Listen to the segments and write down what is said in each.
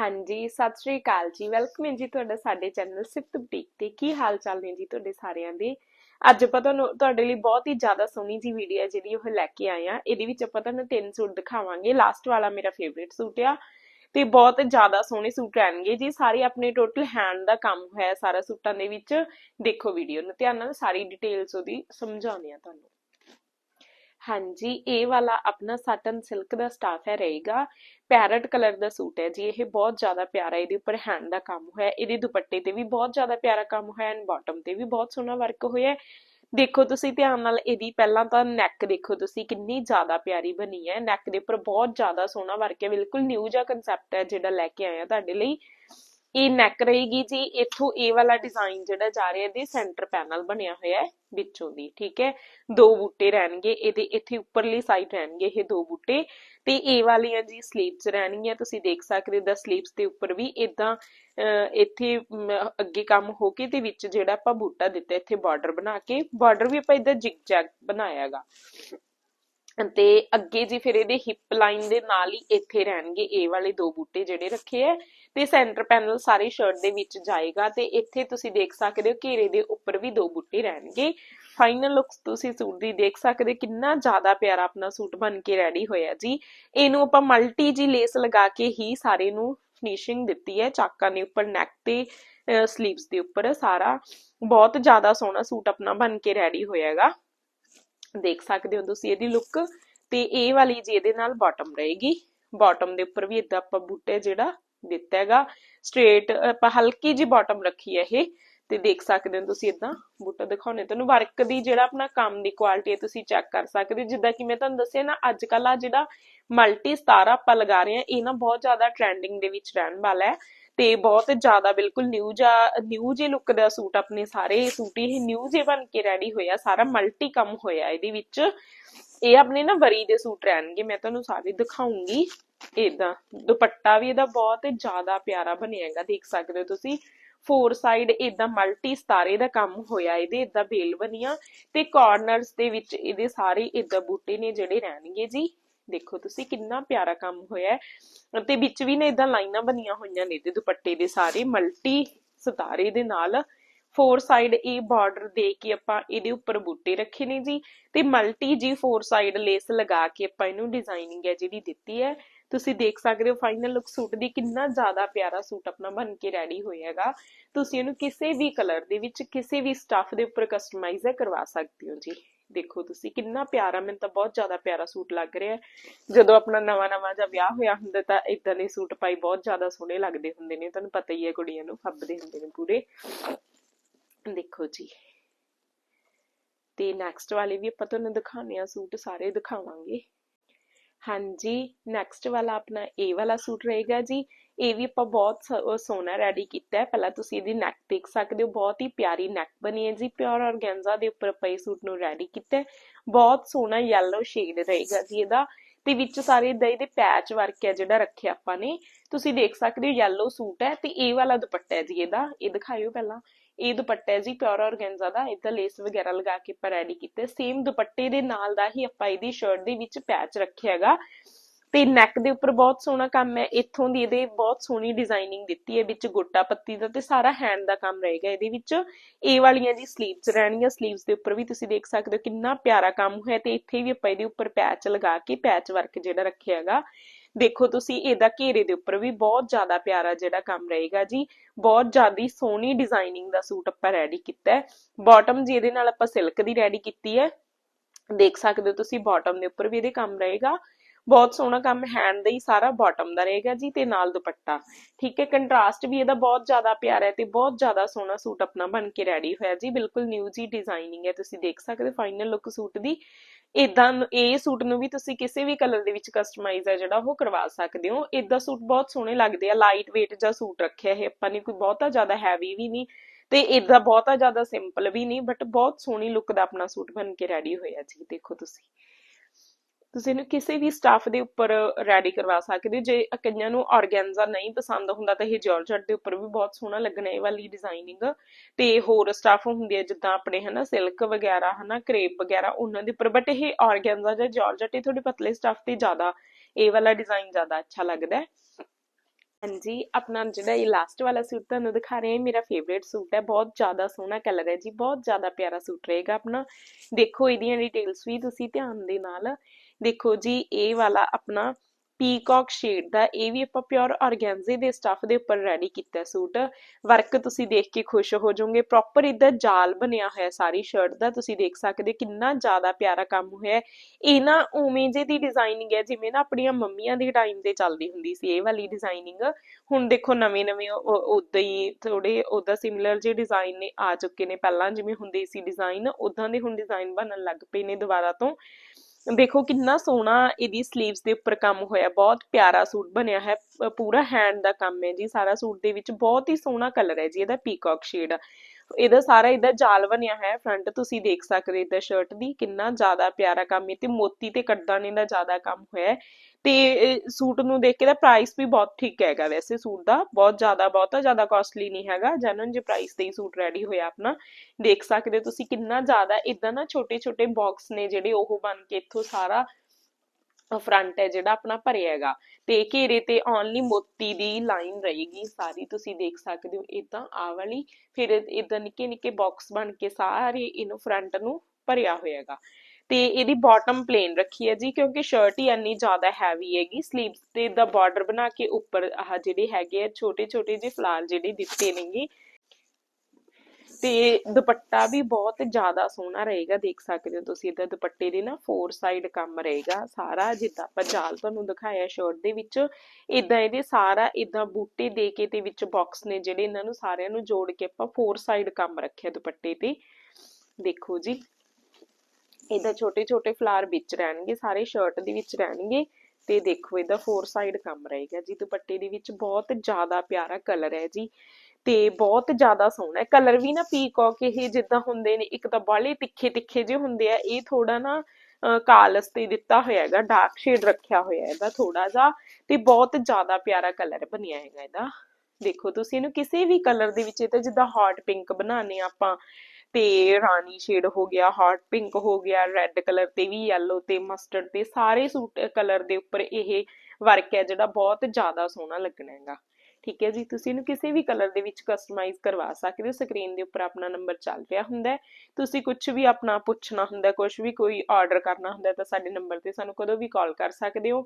ਹਾਂਜੀ, ਸਤਿ ਸ਼੍ਰੀ ਅਕਾਲ ਜੀ। ਵੈਲਕਮ ਹੈ ਜੀ ਤੁਹਾਡਾ ਸਾਡੇ ਚੈਨਲ ਸਿਫਤ ਬੁਟੀਕ ਤੇ। ਕੀ ਹਾਲ ਚਾਲ ਨੇ ਜੀ ਤੁਹਾਡੇ ਸਾਰਿਆਂ ਦੇ? ਅੱਜ ਆਪਾਂ ਤੁਹਾਨੂੰ, ਤੁਹਾਡੇ ਲਈ ਬਹੁਤ ਹੀ ਜ਼ਿਆਦਾ ਸੋਹਣੀ ਜੀ ਵੀਡੀਓ ਹੈ ਜਿਹੜੀ ਉਹ ਲੈ ਕੇ ਆਏ ਆ ਇਹਦੇ ਵਿੱਚ ਆਪਾਂ ਤੁਹਾਨੂੰ ਤਿੰਨ ਸੂਟ ਦਿਖਾਵਾਂਗੇ। ਲਾਸਟ ਵਾਲਾ ਮੇਰਾ ਫੇਵਰਿਟ ਸੂਟ ਆ ਤੇ ਬਹੁਤ ਜ਼ਿਆਦਾ ਸੋਹਣੇ ਸੂਟ ਰਹਿਣਗੇ ਜੀ। ਸਾਰੇ ਆਪਣੇ ਟੋਟਲ ਹੈਂਡ ਦਾ ਕੰਮ ਹੋਇਆ ਸਾਰਾ ਸੂਟਾਂ ਦੇ ਵਿੱਚ। ਦੇਖੋ ਵੀਡੀਓ ਨੂੰ। ਧਿਆਨ ਨਾਲ ਸਾਰੀ ਡਿਟੇਲਸ ਉਹਦੀ ਸਮਝਾਉਣੀ ਆ ਤੁਹਾਨੂੰ। ਹਾਂਜੀ, ਇਹ ਵਾਲਾ ਆਪਣਾ ਸਾਟਨ ਸਿਲਕ ਦਾ ਸਟਾਫ ਹੈ ਰਹੇਗਾ। ਪੈਰਟ ਕਲਰ ਦਾ ਸੂਟ ਹੈ ਜੀ, ਇਹ ਬਹੁਤ ਜ਼ਿਆਦਾ ਪਿਆਰਾ ਇਹਦੇ ਉੱਪਰ ਹੈਂਡ ਦਾ ਕੰਮ ਹੋਇਆ ਇਹਦੇ ਦੁਪੱਟੇ ਤੇ ਵੀ ਬਹੁਤ ਜ਼ਿਆਦਾ ਪਿਆਰਾ ਕੰਮ ਹੋਇਆ ਐਂਡ ਬਾਟਮ ਤੇ ਵੀ ਬਹੁਤ ਸੋਹਣਾ ਵਰਕ ਹੋਇਆ ਦੇਖੋ ਤੁਸੀਂ ਧਿਆਨ ਨਾਲ, ਇਹਦੀ ਪਹਿਲਾਂ ਤਾਂ ਨੈਕ ਦੇਖੋ ਤੁਸੀਂ, ਕਿੰਨੀ ਜ਼ਿਆਦਾ ਪਿਆਰੀ ਬਣੀ ਹੈ। ਨੈਕ ਦੇ ਉੱਪਰ ਬਹੁਤ ਜ਼ਿਆਦਾ ਸੋਹਣਾ ਵਰਕ ਹੈ, ਬਿਲਕੁਲ ਨਿਊ ਜਿਹਾ ਕਨਸੈਪਟ ਹੈ ਜਿਹੜਾ ਲੈ ਕੇ ਆਇਆ ਤੁਹਾਡੇ ਲਈ। ਇਹ ਨੈਕ ਰਹੇਗੀ ਜੀ, ਇੱਥੋਂ ਇਹ ਵਾਲਾ ਡਿਜ਼ਾਈਨ ਜਿਹੜਾ ਜਾ ਰਿਹਾ, ਇਹਦੇ ਸੈਂਟਰ ਪੈਨਲ ਬਣਿਆ ਹੋਇਆ ਹੈ, ਵਿੱਚੋਂ ਦੀ, ਠੀਕ ਹੈ? ਦੋ ਬੂਟੇ ਰਹਿਣਗੇ, ਇਹਦੇ ਇੱਥੇ ਉੱਪਰਲੀ ਸਾਈਡ ਰਹਿਣਗੇ ਇਹ ਦੋ ਬੂਟੇ ਤੇ ਇਹ ਵਾਲੀਆਂ ਜੀ ਸਲੀਵਸ ਰਹਿਣਗੀਆਂ, ਤੁਸੀਂ ਦੇਖ ਸਕਦੇ ਹੋ ਦਾ ਸਲੀਵਸ ਦੇ ਉੱਪਰ ਵੀ ਇਦਾਂ ਇੱਥੇ ਅੱਗੇ ਕੰਮ ਹੋ ਕੇ ਤੇ ਵਿੱਚ ਜਿਹੜਾ ਆਪਾਂ ਬੂਟਾ ਦਿੱਤਾ, ਇੱਥੇ ਬਾਰਡਰ ਬਣਾ ਕੇ ਬਾਰਡਰ ਵੀ ਆਪਾਂ ਇਦਾਂ ਜਿਗ ਜੈਗ ਬਣਾਇਆਗਾ। ਤੇ ਅੱਗੇ ਜੀ ਫਿਰ ਇਹਦੇ ਹਿਪ ਲਾਈਨ ਦੇ ਨਾਲ ਹੀ ਇੱਥੇ ਰਹਿਣਗੇ ਇਹ ਵਾਲੇ ਦੋ ਬੂਟੇ ਜਿਹੜੇ ਰੱਖੇ ਐ ਤੇ ਸੈਂਟਰ ਪੈਨਲ ਸਾਰੀ ਸ਼ਰਟ ਦੇ ਵਿੱਚ ਜਾਏਗਾ ਤੇ ਇੱਥੇ ਤੁਸੀਂ ਦੇਖ ਸਕਦੇ ਹੋ ਘੇਰੇ ਦੇ ਉੱਪਰ ਵੀ ਦੋ ਬੂਟੇ ਰਹਿਣਗੇ। ਫਾਈਨਲ ਲੁੱਕ ਤੁਸੀਂ ਸੂਟ ਦੀ ਦੇਖ ਸਕਦੇ ਕਿੰਨਾ ਜ਼ਿਆਦਾ ਪਿਆਰਾ ਆਪਣਾ ਸੂਟ ਬਣ ਕੇ ਰੈਡੀ ਹੋਇਆ ਜੀ। ਇਹਨੂੰ ਆਪਾਂ ਮਲਟੀ ਜੀ ਲੇਸ ਲਗਾ ਕੇ ਹੀ ਸਾਰੇ ਨੂੰ ਫਿਨਿਸ਼ਿੰਗ ਦਿੱਤੀ ਹੈ, ਚਾਕਾਂ ਦੇ ਉੱਪਰ ਨੈਕ ਤੇ ਸਲੀਵਸ ਦੇ ਉੱਪਰ ਸਾਰਾ। ਬਹੁਤ ਜ਼ਿਆਦਾ ਸੋਹਣਾ ਸੂਟ ਆਪਣਾ ਬਣ ਕੇ ਰੈਡੀ ਹੋਇਆਗਾ ਦੇਖ ਸਕਦੇ ਹੋ ਤੁਸੀਂ ਇਹਦੀ ਲੁੱਕ ਤੇ ਇਹ ਵਾਲੀ ਜੀ ਇਹਦੇ ਨਾਲ ਬਾਟਮ ਰਹੇਗੀ। ਬਾਟਮ ਦੇ ਉੱਪਰ ਵੀ ਇਦਾਂ ਆਪਾਂ ਬੂਟੇ ਜਿਹੜਾ ਦਿੱਤਾ ਹੈਗਾ। ਸਟ੍ਰੇਟ ਆਪਾਂ ਹਲਕੀ ਜੀ ਬਾਟਮ ਰੱਖੀ ਹੈ ਇਹ ਤੇ ਦੇਖ ਸਕਦੇ ਹੋ ਤੁਸੀਂ ਇਦਾਂ ਬੂਟਾ ਦਿਖਾਉਣੇ। ਤੁਹਾਨੂੰ ਵਰਕ ਦੀ ਜਿਹੜਾ ਆਪਣਾ ਕੰਮ ਦੀ ਕੁਆਲਿਟੀ ਹੈ ਤੁਸੀਂ ਚੈੱਕ ਕਰ ਸਕਦੇ ਹੋ। ਜਿੱਦਾਂ ਕਿ ਮੈਂ ਤੁਹਾਨੂੰ ਦੱਸਿਆ ਨਾ ਅੱਜ ਕੱਲ ਆ ਜਿਹੜਾ ਮਲਟੀ ਸਟਾਰ ਆਪਾਂ ਲਗਾ ਰਹੇ ਆ ਇਹ ਨਾ ਬਹੁਤ ਜ਼ਿਆਦਾ ਟ੍ਰੈਂਡਿੰਗ ਦੇ ਵਿੱਚ ਰਹਿਣ ਵਾਲਾ ਹੈ। ਤੇ ਬਹੁਤ ਜ਼ਿਆਦਾ ਬਿਲਕੁਲ ਨਿਊ ਜਾ ਨਿਊ ਜੇ ਲੁੱਕ ਦਾ ਸੂਟ ਆਪਣੇ ਸਾਰੇ ਸੂਟ ਇਹ ਨਿਊ ਜੇ ਬਣ ਕੇ ਰੈਡੀ ਹੋਇਆ, ਸਾਰਾ ਮਲਟੀ ਕੰਮ ਹੋਇਆ ਇਹਦੇ ਵਿੱਚ। ਇਹ ਆਪਣੇ ਨਾ ਵਰੀ ਦੇ ਸੂਟ ਰਹਿਣਗੇ, ਮੈਂ ਤੁਹਾਨੂੰ ਸਾਰੇ ਦਿਖਾਉਂਗੀ। ਇਦਾਂ ਦੁਪੱਟਾ ਵੀ ਇਹਦਾ ਬਹੁਤ ਜ਼ਿਆਦਾ ਪਿਆਰਾ ਬਣਿਆ ਹੈਗਾ, ਦੇਖ ਸਕਦੇ ਹੋ ਤੁਸੀਂ। ਫੋਰ ਸਾਈਡ ਇਦਾਂ ਮਲਟੀ ਸਤਾਰੇ ਦਾ ਕੰਮ ਹੋਇਆ ਇਹਦੇ ਇਦਾਂ ਬੇਲ ਬਣੀਆਂ। ਤੇ ਕਾਰਨਰਸ ਦੇ ਵਿੱਚ ਇਹਦੇ ਸਾਰੇ ਇਦਾਂ ਬੂਟੇ ਨੇ ਜਿਹੜੇ ਰਹਿਣਗੇ ਜੀ। ਦੇਖੋ ਤੁਸੀਂ ਕਿੰਨਾ ਪਿਆਰਾ ਕੰਮ ਹੋਇਆ ਹੈ। ਤੇ ਵਿੱਚ ਵੀ ਨੇ ਇਦਾਂ ਲਾਈਨਾਂ ਬਣੀਆਂ ਹੋਈਆਂ ਨੇ ਤੇ ਦੁਪੱਟੇ ਦੇ ਸਾਰੇ ਮਲਟੀ ਸਤਾਰੇ ਦੇ ਨਾਲ। ਫੋਰ ਸਾਈਡ ਇਹ ਬਾਰਡਰ ਦੇ ਕੇ ਆਪਾਂ ਇਹਦੇ ਉੱਪਰ ਬੂਟੇ ਰੱਖੇ ਨੇ ਜੀ। ਤੇ ਮਲਟੀ ਜੀ ਫੋਰ ਸਾਈਡ ਲੇਸ ਲਗਾ ਕੇ ਆਪਾਂ ਇਹਨੂੰ ਡਿਜ਼ਾਈਨਿੰਗ ਹੈ ਜਿਹੜੀ ਦਿੱਤੀ ਹੈ। ਤੁਸੀਂ ਦੇਖ ਸਕਦੇ ਹੋ ਫਾਈਨਲ ਲੁੱਕ ਸੂਟ ਦੀ ਕਿੰਨਾ ਜ਼ਿਆਦਾ ਪਿਆਰਾ ਸੂਟ ਆਪਣਾ ਬਣ ਕੇ ਰੈਡੀ ਹੋਇਆਗਾ ਤੁਸੀਂ ਇਹਨੂੰ ਕਿਸੇ ਵੀ ਕਲਰ ਦੇ ਵਿੱਚ, ਕਿਸੇ ਵੀ ਸਟਾਫ ਦੇ ਉੱਪਰ ਕਸਟਮਾਈਜ਼ ਕਰਵਾ ਸਕਦੇ ਹੋ ਜੀ। ਦੇਖੋ ਤੁਸੀਂ, ਕਿੰਨਾ ਪਿਆਰਾ, ਮੈਨੂੰ ਤਾਂ ਬਹੁਤ ਜ਼ਿਆਦਾ ਪਿਆਰਾ ਸੂਟ ਲੱਗ ਰਿਹਾ ਜਦੋਂ ਆਪਣਾ ਨਵਾਂ ਨਵਾਂ ਜਿਹਾ ਵਿਆਹ ਹੋਇਆ ਹੁੰਦਾ ਤਾਂ ਇਦਾਂ ਦੇ ਸੂਟ ਪਾਈ ਬਹੁਤ ਜ਼ਿਆਦਾ ਸੋਹਣੇ ਲੱਗਦੇ ਹੁੰਦੇ ਨੇ, ਤੁਹਾਨੂੰ ਪਤਾ ਹੀ ਹੈ ਕੁੜੀਆਂ ਨੂੰ ਫੱਬਦੇ ਹੁੰਦੇ ਨੇ ਪੂਰੇ। ਦੇਖੋ ਜੀ। ਤੇ ਨੈਕਸਟ ਵਾਲੇ ਵੀ ਆਪਾਂ ਤੁਹਾਨੂੰ ਦਿਖਾਉਣੇ ਆ ਸੂਟ, ਸਾਰੇ ਦਿਖਾਵਾਂਗੇ। ਹਾਂਜੀ ਨੈਕਸਟ ਵਾਲਾ ਆਪਣਾ ਇਹ ਵਾਲਾ ਸੂਟ ਰਹੇਗਾ ਜੀ। ਇਹ ਵੀ ਆਪਾਂ ਬਹੁਤ ਸੋਹਣਾ ਰੈਡੀ ਕੀਤਾ ਹੈ। ਪਹਿਲਾਂ ਤੁਸੀਂ ਇਹਦੀ ਨੈਕ ਦੇਖ ਸਕਦੇ ਹੋ। ਬਹੁਤ ਹੀ ਪਿਆਰੀ ਨੈਕ ਬਣੀ ਹੈ ਜੀ। ਪਿਓਰ ਆਰਗੈਂਜ਼ਾ ਦੇ ਉੱਪਰ ਪਈ ਸੂਟ ਨੂੰ ਰੈਡੀ ਕੀਤਾ ਹੈ। ਬਹੁਤ ਸੋਹਣਾ ਯੈਲੋ ਸ਼ੇਡ ਰਹੇਗਾ ਜੀ ਇਹਦਾ। ਤੇ ਵਿੱਚ ਸਾਰੇ ਇਦਾਂ ਇਹਦੇ ਪੈਚ ਵਰਕ ਹੈ ਜਿਹੜਾ ਰੱਖਿਆ ਆਪਾਂ ਨੇ। ਤੁਸੀਂ ਦੇਖ ਸਕਦੇ ਹੋ ਯੈਲੋ ਸੂਟ ਹੈ ਤੇ ਇਹ ਵਾਲਾ ਦੁਪੱਟਾ ਹੈ ਜੀ ਇਹਦਾ। ਇਹ ਦਿਖਾਇਓ ਪਹਿਲਾਂ। ਇਹ ਦੁਪੱਟਾ ਹੈ ਜੀ ਪਿਓਰ ਆਰਗੈਂਜ਼ਾ ਦਾ। ਇਦਾਂ ਲੇਸ ਵਗੈਰਾ ਲਗਾ ਕੇ ਆਪਾਂ ਰੈਡੀ ਕੀਤਾ ਸੇਮ ਦੁਪੱਟੇ ਦੇ ਨਾਲ ਦਾ ਹੀ ਆਪਾਂ ਇਹਦੀ ਸ਼ਰਟ ਦੇ ਵਿੱਚ ਪੈਚ ਰੱਖਿਆ ਹੈਗਾ। ਤੇ ਨੈਕ ਦੇ ਉੱਪਰ ਬਹੁਤ ਸੋਹਣਾ ਕੰਮ ਹੈ, ਇੱਥੋਂ ਦੀ ਇਹਦੇ ਬਹੁਤ ਸੋਹਣੀ ਡਿਜ਼ਾਈਨਿੰਗ ਦਿੱਤੀ ਹੈ, ਵਿੱਚ ਗੋਟਾ ਪੱਤੀ ਦਾ ਤੇ ਸਾਰਾ ਹੈਂਡ ਦਾ ਕੰਮ ਰਹੇਗਾ ਇਹਦੇ ਵਿੱਚ। ਇਹ ਵਾਲੀਆਂ ਜੀ ਸਲੀਵਸ ਰਹਿਣੀਆਂ ਸਲੀਵਸ ਦੇ ਉੱਪਰ ਵੀ ਤੁਸੀਂ ਦੇਖ ਸਕਦੇ ਹੋ ਕਿੰਨਾ ਪਿਆਰਾ ਕੰਮ ਹੋਇਆ ਤੇ ਇੱਥੇ ਵੀ ਆਪਾਂ ਇਹਦੇ ਉੱਪਰ ਪੈਚ ਲਗਾ ਕੇ ਪੈਚ ਵਰਕ ਜਿਹੜਾ ਰੱਖਿਆ ਹੈਗਾ, ਦੇਖੋ ਤੁਸੀਂ ਇਹਦਾ ਘੇਰੇ ਦੇ ਉੱਪਰ ਵੀ ਬਹੁਤ ਜ਼ਿਆਦਾ ਪਿਆਰਾ ਜਿਹੜਾ ਕੰਮ ਰਹੇਗਾ ਜੀ। ਬਹੁਤ ਜ਼ਿਆਦੀ ਸੋਹਣੀ ਡਿਜ਼ਾਈਨਿੰਗ ਦਾ ਸੂਟ ਆਪਾਂ ਰੈਡੀ ਕੀਤਾ ਹੈ। ਬਾਟਮ ਜੀ ਇਹਦੇ ਨਾਲ ਆਪਾਂ ਸਿਲਕ ਦੀ ਰੈਡੀ ਕੀਤੀ ਹੈ। ਦੇਖ ਸਕਦੇ ਹੋ ਤੁਸੀਂ ਬਾਟਮ ਦੇ ਉੱਪਰ ਵੀ ਇਹਦੇ ਕੰਮ ਰਹੇਗਾ। ਬਹੁਤ ਸੋਹਣਾ ਕੰਮ ਹੈਂਡ ਦਾ ਹੀ ਸਾਰਾ ਬਾਟਮ ਦਾ ਰਹੇਗਾ ਜੀ ਤੇ ਨਾਲ ਦੁਪੱਟਾ। ਠੀਕ ਹੈ ਕੰਟਰਾਸਟ ਵੀ ਇਹਦਾ ਬਹੁਤ ਜ਼ਿਆਦਾ ਪਿਆਰਾ ਹੈ ਤੇ ਬਹੁਤ ਜ਼ਿਆਦਾ ਸੋਹਣਾ ਸੂਟ ਆਪਣਾ ਬਣ ਕੇ ਰੈਡੀ ਹੋਇਆ ਜੀ। ਬਿਲਕੁਲ ਨਿਊ ਜੀ ਡਿਜ਼ਾਈਨਿੰਗ ਹੈ, ਤੁਸੀਂ ਦੇਖ ਸਕਦੇ ਫਾਈਨਲ ਲੁੱਕ ਸੂਟ ਦੀ। ਇਦਾਂ ਇਹ ਸੂਟ ਨੂੰ ਵੀ ਤੁਸੀਂ ਕਿਸੇ ਵੀ ਕਲਰ ਦੇ ਵਿੱਚ ਕਸਟਮਾਈਜ਼ ਹੈ ਜਿਹੜਾ ਉਹ ਕਰਵਾ ਸਕਦੇ ਹੋ। ਇਦਾਂ ਸੂਟ ਬਹੁਤ ਸੋਹਣੇ ਲੱਗਦੇ ਆ ਲਾਈਟ weight ਜਿਹਾ ਸੂਟ ਰੱਖਿਆ ਹੈ ਆਪਾਂ ਨੇ, ਕੋਈ ਬਹੁਤਾ ਜ਼ਿਆਦਾ ਹੈਵੀ ਵੀ ਨਹੀਂ ਤੇ ਇਦਾਂ ਬਹੁਤਾ ਜ਼ਿਆਦਾ ਸਿੰਪਲ ਵੀ ਨਹੀਂ ਬਟ ਬਹੁਤ ਸੋਹਣੀ ਲੁੱਕ ਦਾ ਆਪਣਾ ਸੂਟ ਬਣ ਕੇ ਰੈਡੀ ਹੋਇਆ ਜੀ, ਦੇਖੋ ਤੁਸੀਂ। ਤੁਸੀਂ ਇਹਨੂੰ ਕਿਸੇ ਵੀ ਸਟਾਫ ਦੇ ਉੱਪਰ ਰੈਡੀ ਕਰਵਾ ਸਕਦੇ ਹੋ। ਜੇ ਕਈਆਂ ਨੂੰ ਆਰਗੈਂਜ਼ਾ ਨਹੀਂ ਪਸੰਦ ਹੁੰਦਾ ਤਾਂ ਇਹ ਜਾਰਜਟ ਦੇ ਉੱਪਰ ਵੀ ਬਹੁਤ ਸੋਹਣਾ ਲੱਗਣਾ ਇਹ ਵਾਲੀ ਡਿਜ਼ਾਈਨਿੰਗ ਤੇ ਹੋਰ ਸਟਾਫ ਹੁੰਦੀ ਹੈ ਜਿੱਦਾਂ ਆਪਣੇ ਹਨਾ ਸਿਲਕ ਵਗੈਰਾ ਹਨਾ ਕ੍ਰੇਪ ਵਗੈਰਾ ਉਹਨਾਂ ਦੇ ਉੱਪਰ। ਬਟ ਇਹ ਆਰਗੈਂਜ਼ਾ ਜਾਂ ਜਾਰਜਟ ਇਹ ਥੋੜੇ ਪਤਲੇ ਸਟਾਫ ਤੇ ਜ਼ਿਆਦਾ ਇਹ ਵਾਲਾ ਡਿਜ਼ਾਈਨ ਜ਼ਿਆਦਾ ਅੱਛਾ ਲੱਗਦਾ ਹੈ। ਹਾਂਜੀ, ਆਪਣਾ ਜਿਹੜਾ ਇਹ ਲਾਸਟ ਵਾਲਾ ਸੂਟ ਤੁਹਾਨੂੰ ਦਿਖਾ ਰਹੇ ਹਾਂ, ਮੇਰਾ ਫੇਵਰੇਟ ਸੂਟ ਹੈ। ਬਹੁਤ ਜ਼ਿਆਦਾ ਸੋਹਣਾ ਕਲਰ ਹੈ ਜੀ, ਬਹੁਤ ਜ਼ਿਆਦਾ ਪਿਆਰਾ ਸੂਟ ਰਹੇਗਾ ਆਪਣਾ। ਦੇਖੋ ਇਹਦੀਆਂ ਡਿਟੇਲਸ ਵੀ ਤੁਸੀਂ ਧਿਆਨ ਦੇ ਨਾਲ। ਦੇਖੋ ਜੀ, ਇਹ ਵਾਲਾ ਆਪਣਾ ਪੀਕੌਕ ਸ਼ੇਡ ਦਾ, ਇਹ ਵੀ ਆਪਾਂ ਪਿਓਰ ਆਰਗੈਂਜ਼ੇ ਦੇ ਸਟੱਫ ਦੇ ਉੱਪਰ ਰੈਡੀ ਕੀਤਾ ਸੂਟ। ਵਰਕ ਤੁਸੀਂ ਦੇਖ ਕੇ ਖੁਸ਼ ਹੋ ਜਾਓਗੇ। ਪ੍ਰੋਪਰ ਇਦਾਂ ਜਾਲ ਬਣਿਆ ਹੋਇਆ ਸਾਰੀ ਸ਼ਰਟ ਦਾ, ਤੁਸੀਂ ਦੇਖ ਸਕਦੇ ਕਿੰਨਾ ਜ਼ਿਆਦਾ ਪਿਆਰਾ ਕੰਮ ਹੋਇਆ। ਹੈ ਇਹ ਨਾ ਉਵੇਂ ਜੇ ਦੀ ਡਿਜ਼ਾਈਨਿੰਗ ਹੈ, ਜਿਵੇਂ ਨਾ ਆਪਣੀਆਂ ਮੰਮੀਆਂ ਦੇ ਟਾਈਮ ਤੇ ਚੱਲਦੀ ਹੁੰਦੀ ਸੀ, ਇਹ ਵਾਲੀ ਡਿਜ਼ਾਈਨਿੰਗ ਹੁਣ ਦੇਖੋ ਨਵੇਂ ਨਵੇਂ ਉਦਾਂ ਹੀ ਥੋੜੇ ਉਦਾਂ ਸਿਮਿਲਰ ਜੇ ਡਿਜ਼ਾਈਨ ਨੇ ਆ ਚੁੱਕੇ ਨੇ। ਪਹਿਲਾਂ ਜਿਵੇਂ ਹੁੰਦੇ ਸੀ ਡਿਜ਼ਾਈਨ ਉਦਾਂ ਦੇ ਹੁਣ ਡਿਜ਼ਾਈਨ ਬਣਨ ਲੱਗ ਪਏ ਨੇ ਦੁਬਾਰਾ ਤੋਂ। ਦੇਖੋ ਕਿੰਨਾ ਸੋਹਣਾ ਇਹਦੀ 슬ੀਵਸ ਦੇ ਉੱਪਰ ਕੰਮ ਹੋਇਆ, ਬਹੁਤ ਪਿਆਰਾ ਸੂਟ ਬਣਿਆ ਹੈ ਪੂਰਾ ਹੈਂਡ ਦਾ ਕੰਮ ਹੈ ਜੀ, ਸਾਰਾ ਸੂਟ ਦੇ ਵਿੱਚ ਬਹੁਤ ਹੀ ਸੋਹਣਾ ਕਲਰ ਹੈ ਜੀ, ਇਹਦਾ ਪੀਕੌਕ ਸ਼ੇਡ ਇਹਦਾ ਸਾਰਾ ਇਹਦਾ ਜਾਲ ਬਣਿਆ ਹੈ ਫਰੰਟ ਤੁਸੀਂ ਦੇਖ ਸਕਦੇ ਇਹਦਾ ਸ਼ਰਟ ਦੀ, ਕਿੰਨਾ ਜ਼ਿਆਦਾ ਪਿਆਰਾ ਕੰਮ ਹੈ ਤੇ ਮੋਤੀ ਤੇ ਕੱਟਦਾਨੇ ਦਾ ਜ਼ਿਆਦਾ ਕੰਮ ਹੋਇਆ ਤੇ ਸੂਟ ਨੂੰ ਦੇਖ ਕੇ ਦਾ ਪ੍ਰਾਈਸ ਵੀ ਬਹੁਤ ਠੀਕ ਹੈਗਾ ਵੈਸੇ ਸੂਟ ਦਾ, ਬਹੁਤ ਜ਼ਿਆਦਾ, ਬਹੁਤਾ ਜ਼ਿਆਦਾ ਕਾਸਟਲੀ ਨਹੀਂ ਹੈਗਾ ਜਨਨ ਜੇ ਪ੍ਰਾਈਸ ਤੇ ਹੀ ਸੂਟ ਰੈਡੀ ਹੋਇਆ ਆਪਣਾ, ਦੇਖ ਸਕਦੇ ਤੁਸੀਂ ਕਿੰਨਾ ਜ਼ਿਆਦਾ ਇਦਾਂ ਨਾ ਛੋਟੇ ਛੋਟੇ ਬਾਕਸ ਨੇ ਜਿਹੜੇ ਉਹ ਬਣ ਕੇ ਇੱਥੋਂ ਸਾਰਾ ਫਰੰਟ ਹੈ ਜਿਹੜਾ ਆਪਣਾ ਭਰਿਆ ਹੈਗਾ। ਤੇ ਘੇਰੇ ਤੇ ਓਨਲੀ ਮੋਤੀ ਦੀ ਲਾਈਨ ਰਹੇਗੀ ਸਾਰੀ, ਤੁਸੀਂ ਦੇਖ ਸਕਦੇ ਹੋ ਇਦਾਂ ਆ ਵਾਲੀ। ਫਿਰ ਇਦਾਂ ਨਿੱਕੇ ਨਿੱਕੇ ਬਾਕਸ ਬਣ ਕੇ ਸਾਰੇ ਇਹਨੂੰ ਫਰੰਟ ਨੂੰ ਭਰਿਆ ਹੋਇਆਗਾ ਤੇ ਇਹਦੀ ਬਾਟਮ ਪਲੇਨ ਰੱਖੀ ਹੈ ਜੀ, ਕਿਉਂਕਿ ਸ਼ਰਟ ਹੀ ਇੰਨੀ ਜ਼ਿਆਦਾ ਹੈਵੀ ਹੈਗੀ। 슬ੀਵਸ ਤੇ ਦਾ ਬਾਰਡਰ ਬਣਾ ਕੇ ਉੱਪਰ ਆਹ ਜਿਹੜੇ ਹੈਗੇ ਆ, ਛੋਟੇ ਛੋਟੇ ਜਿਹੇ ਫਲਾਰ ਜਿਹੜੇ ਦਿੱਤੇ ਨੇਗੇ ਤੇ ਦੁਪੱਟਾ ਵੀ ਬਹੁਤ ਜ਼ਿਆਦਾ ਸੋਹਣਾ ਰਹੇਗਾ, ਦੇਖ ਸਕਦੇ ਹੋ ਤੁਸੀਂ ਇਹਦਾ ਦੁਪੱਟੇ ਦੇ ਨਾ ਫੋਰ ਸਾਈਡ ਕੰਮ ਰਹੇਗਾ ਸਾਰਾ, ਜਿੱਦਾਂ ਆਪਾਂ ਜਾਲ ਤੁਹਾਨੂੰ ਦਿਖਾਇਆ ਸ਼ਰਟ ਦੇ ਵਿੱਚ ਇਦਾਂ ਇਹਦੇ ਸਾਰਾ ਇਦਾਂ ਬੂਟੇ ਦੇ ਕੇ ਤੇ ਵਿੱਚ ਬਾਕਸ ਨੇ ਜਿਹੜੇ ਇਹਨਾਂ ਨੂੰ ਸਾਰਿਆਂ ਨੂੰ ਜੋੜ ਕੇ ਆਪਾਂ ਫੋਰ ਸਾਈਡ ਕੰਮ ਰੱਖਿਆ ਦੁਪੱਟੇ ਤੇ। ਦੇਖੋ ਜੀ, ਇਹਦਾ ਛੋਟੇ ਛੋਟੇ ਫਲਾਰ ਵਿੱਚ ਰਹਿਣਗੇ, ਸਾਰੇ ਸ਼ਰਟ ਦੇ ਵਿੱਚ ਰਹਿਣਗੇ ਤੇ ਦੇਖੋ ਇਹਦਾ ਫੋਰ ਸਾਈਡ ਕੰਮ ਰਹੇਗਾ ਜੀ, ਦੁਪੱਟੇ ਦੇ ਵਿੱਚ ਬਹੁਤ ਜ਼ਿਆਦਾ ਪਿਆਰਾ ਕਲਰ ਹੈ ਜੀ। ਤੇ ਬਹੁਤ ਜ਼ਿਆਦਾ ਸੋਹਣਾ ਹੈ। ਕਲਰ ਵੀ ਨਾ ਪੀਕੌਕ ਇਹ ਜਿੱਦਾਂ ਹੁੰਦੇ ਨੇ, ਇੱਕ ਤਾਂ ਬਾਲੇ ਤਿੱਖੇ ਤਿੱਖੇ ਜੇ ਹੁੰਦੇ ਆ, ਇਹ ਥੋੜਾ ਨਾ ਕਾਲਸ ਤੇ ਦਿੱਤਾ ਹੋਇਆ ਹੈਗਾ ਡਾਰਕ ਸ਼ੇਡ ਰੱਖਿਆ ਹੋਇਆ ਇਹਦਾ ਥੋੜਾ ਜਿਹਾ ਤੇ ਬਹੁਤ ਜ਼ਿਆਦਾ ਪਿਆਰਾ ਕਲਰ ਬਣਿਆ ਹੈਗਾ ਇਹਦਾ। ਦੇਖੋ ਤੁਸੀਂ ਇਹਨੂੰ ਕਿਸੇ ਵੀ ਕਲਰ ਦੇ ਵਿੱਚ, ਇਹ ਤਾਂ ਜਿੱਦਾਂ ਹਾਟ ਪਿੰਕ ਬਣਾਣੇ ਆਪਾਂ, ਤੇ ਰਾਣੀ ਸ਼ੇਡ ਹੋ ਗਿਆ ਹਾਟ ਪਿੰਕ ਹੋ ਗਿਆ ਰੈੱਡ ਕਲਰ ਤੇ ਵੀ ਯੈਲੋ ਤੇ ਮਸਟਰਡ ਤੇ ਸਾਰੇ ਸੂਟ ਕਲਰ ਦੇ ਉੱਪਰ ਇਹ ਵਰਕ ਹੈ ਜਿਹੜਾ ਬਹੁਤ ਜ਼ਿਆਦਾ ਸੋਹਣਾ ਲੱਗਣਾ ਹੈਗਾ। ਠੀਕ ਹੈ ਜੀ, ਤੁਸੀਂ ਇਹਨੂੰ ਕਿਸੇ ਵੀ ਕਲਰ ਦੇ ਵਿੱਚ ਕਸਟਮਾਈਜ਼ ਕਰਵਾ ਸਕਦੇ ਹੋ ਸਕਰੀਨ ਦੇ ਉੱਪਰ ਆਪਣਾ ਨੰਬਰ ਚੱਲ ਰਿਹਾ ਹੁੰਦਾ ਤੁਸੀਂ ਕੁਝ ਵੀ ਆਪਣਾ ਪੁੱਛਣਾ ਹੁੰਦਾ ਕੁਝ ਵੀ ਕੋਈ ਆਰਡਰ ਕਰਨਾ ਹੁੰਦਾ ਤਾਂ ਸਾਡੇ ਨੰਬਰ ਤੇ ਸਾਨੂੰ ਕਦੋਂ ਵੀ ਕਾਲ ਕਰ ਸਕਦੇ ਹੋ।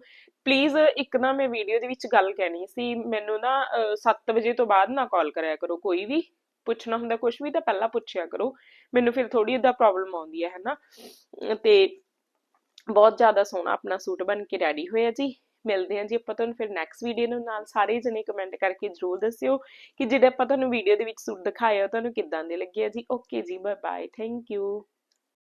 ਪਲੀਜ਼ ਇੱਕ ਨਾ ਮੈਂ ਵੀਡੀਓ ਦੇ ਵਿੱਚ ਗੱਲ ਕਹਿਣੀ ਸੀ, ਮੈਨੂੰ ਨਾ 7 ਵਜੇ ਤੋਂ ਬਾਅਦ ਨਾ ਕਾਲ ਕਰਿਆ ਕਰੋ, ਕੋਈ ਵੀ ਪੁੱਛਣਾ ਹੁੰਦਾ ਕੁਝ ਵੀ ਤਾਂ ਪਹਿਲਾਂ ਪੁੱਛਿਆ ਕਰੋ। ਮੈਨੂੰ ਫਿਰ ਥੋੜੀ ਇਦਾਂ ਪ੍ਰੋਬਲਮ ਆਉਂਦੀ ਹੈ, ਹੈਨਾ? ਤੇ ਬਹੁਤ ਜ਼ਿਆਦਾ ਸੋਹਣਾ ਆਪਣਾ ਸੂਟ ਬਣ ਕੇ ਰੈਡੀ ਹੋਇਆ ਜੀ। ਮਿਲਦੇ ਹਾਂ ਜੀ। ਆਪਾਂ ਤੁਹਾਨੂੰ ਫਿਰ ਨੈਕਸਟ ਵੀਡੀਓ ਨੂੰ ਨਾਲ ਸਾਰੇ ਜਣੇ ਕਮੈਂਟ ਕਰਕੇ ਜਰੂਰ ਦੱਸਿਓ ਕਿ ਜਿਹੜੇ ਆਪਾਂ ਤੁਹਾਨੂੰ ਵੀਡੀਓ ਦੇ ਵਿੱਚ ਸੂਟ ਦਿਖਾਇਆ ਤੁਹਾਨੂੰ ਕਿੱਦਾਂ ਦੇ ਲੱਗੇ ਜੀ। ਓਕੇ ਜੀ ਬਾਏ ਬਾਏ ਥੈਂਕ ਯੂ